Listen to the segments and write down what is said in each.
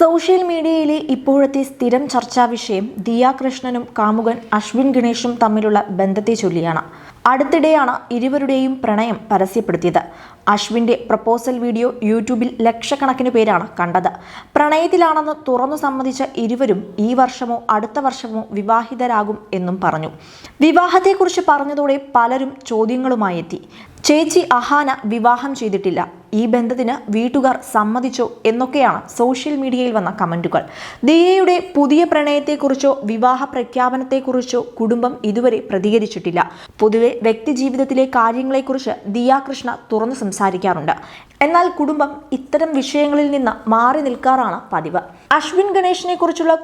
Social മീഡിയയിലെ ഇപ്പോഴത്തെ സ്ഥിരം ചർച്ചാ വിഷയം ദിയ കൃഷ്ണനും കാമുകൻ അശ്വിൻ ഗണേഷും തമ്മിലുള്ള ബന്ധത്തെ ചൊല്ലിയാണ്. അടുത്തിടെയാണ് ഇരുവരുടെയും പ്രണയം പരസ്യപ്പെടുത്തിയത്. അശ്വിന്റെ പ്രപ്പോസൽ വീഡിയോ യൂട്യൂബിൽ ലക്ഷക്കണക്കിന് പേരാണ് കണ്ടത്. പ്രണയത്തിലാണെന്ന് തുറന്നു സമ്മതിച്ച ഇരുവരും ഈ വർഷമോ അടുത്ത വർഷമോ വിവാഹിതരാകും എന്നും പറഞ്ഞു. വിവാഹത്തെക്കുറിച്ച് പറഞ്ഞതോടെ പലരും ചോദ്യങ്ങളുമായി എത്തി. ചേച്ചി അഹാന വിവാഹം ചെയ്തിട്ടില്ല. ഈ ബന്ധത്തിന് വീട്ടുകാർ സമ്മതിച്ചോ എന്നൊക്കെയാണ് സോഷ്യൽ മീഡിയയിൽ വന്ന കമന്റുകൾ. ദിയയുടെ പുതിയ പ്രണയത്തെക്കുറിച്ചോ വിവാഹ പ്രഖ്യാപനത്തെക്കുറിച്ചോ കുടുംബം ഇതുവരെ പ്രതികരിച്ചിട്ടില്ല. പൊതുവെ വ്യക്തിജീവിതത്തിലെ കാര്യങ്ങളെക്കുറിച്ച് ദിയാകൃഷ്ണ തുറന്നു സംസാരിക്കാറുണ്ട്. എന്നാൽ കുടുംബം ഇത്തരം വിഷയങ്ങളിൽ നിന്ന് മാറി നിൽക്കാറാണ് പതിവ്. അശ്വിൻ ഗണേഷിനെ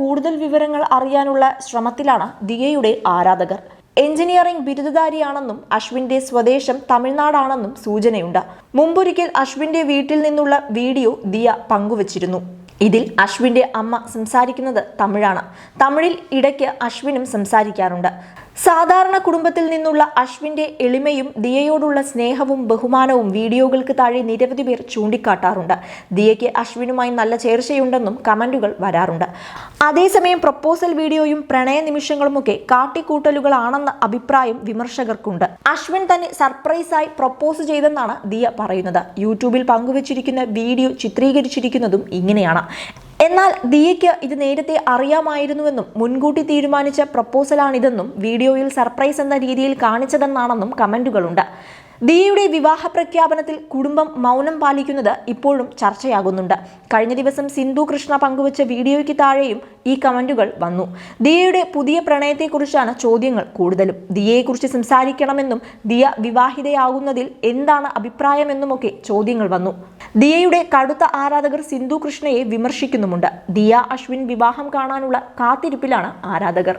കൂടുതൽ വിവരങ്ങൾ അറിയാനുള്ള ശ്രമത്തിലാണ് ദിയയുടെ ആരാധകർ. എഞ്ചിനീയറിംഗ് ബിരുദധാരിയാണെന്നും അശ്വിന്റെ സ്വദേശം തമിഴ്നാടാണെന്നും സൂചനയുണ്ട്. മുമ്പൊരിക്കൽ അശ്വിന്റെ വീട്ടിൽ നിന്നുള്ള വീഡിയോ ദിയ പങ്കുവച്ചിരുന്നു. ഇതിൽ അശ്വിന്റെ അമ്മ സംസാരിക്കുന്നത് തമിഴാണ്. തമിഴിൽ ഇടയ്ക്ക് അശ്വിനും സംസാരിക്കാറുണ്ട്. സാധാരണ കുടുംബത്തിൽ നിന്നുള്ള അശ്വിന്റെ എളിമയും ദിയയോടുള്ള സ്നേഹവും ബഹുമാനവും വീഡിയോകൾക്ക് താഴെ നിരവധി പേർ ചൂണ്ടിക്കാട്ടാറുണ്ട്. ദിയയ്ക്ക് അശ്വിനുമായി നല്ല ചേർച്ചയുണ്ടെന്നും കമന്റുകൾ വരാറുണ്ട്. അതേസമയം പ്രപ്പോസൽ വീഡിയോയും പ്രണയ നിമിഷങ്ങളുമൊക്കെ കാട്ടിക്കൂട്ടലുകളാണെന്ന അഭിപ്രായം വിമർശകർക്കുണ്ട്. അശ്വിൻ തന്നെ സർപ്രൈസായി പ്രപ്പോസ് ചെയ്തെന്നാണ് ദിയ പറയുന്നത്. യൂട്യൂബിൽ പങ്കുവച്ചിരിക്കുന്ന വീഡിയോ ചിത്രീകരിച്ചിരിക്കുന്നതും ഇങ്ങനെയാണ്. എന്നാൽ ദിയയ്ക്ക് ഇത് നേരത്തെ അറിയാമായിരുന്നുവെന്നും മുൻകൂട്ടി തീരുമാനിച്ച പ്രപ്പോസലാണിതെന്നും വീഡിയോയിൽ സർപ്രൈസ് എന്ന രീതിയിൽ കാണിച്ചതെന്നാണെന്നും കമന്റുകളുണ്ട്. ദിയയുടെ വിവാഹ പ്രഖ്യാപനത്തിൽ കുടുംബം മൗനം പാലിക്കുന്നത് ഇപ്പോഴും ചർച്ചയാകുന്നുണ്ട്. കഴിഞ്ഞ ദിവസം സിന്ധു കൃഷ്ണ പങ്കുവച്ച വീഡിയോയ്ക്ക് താഴെയും ഈ കമന്റുകൾ വന്നു. ദിയയുടെ പുതിയ പ്രണയത്തെക്കുറിച്ചാണ് ചോദ്യങ്ങൾ കൂടുതലും. ദിയയെക്കുറിച്ച് സംസാരിക്കണമെന്നും ദിയ വിവാഹിതയാകുന്നതിൽ എന്താണ് അഭിപ്രായമെന്നുമൊക്കെ ചോദ്യങ്ങൾ വന്നു. ദിയയുടെ കടുത്ത ആരാധകർ സിന്ധു കൃഷ്ണയെ വിമർശിക്കുന്നുമുണ്ട്. ദിയ അശ്വിൻ വിവാഹം കാണാനുള്ള കാത്തിരിപ്പിലാണ് ആരാധകർ.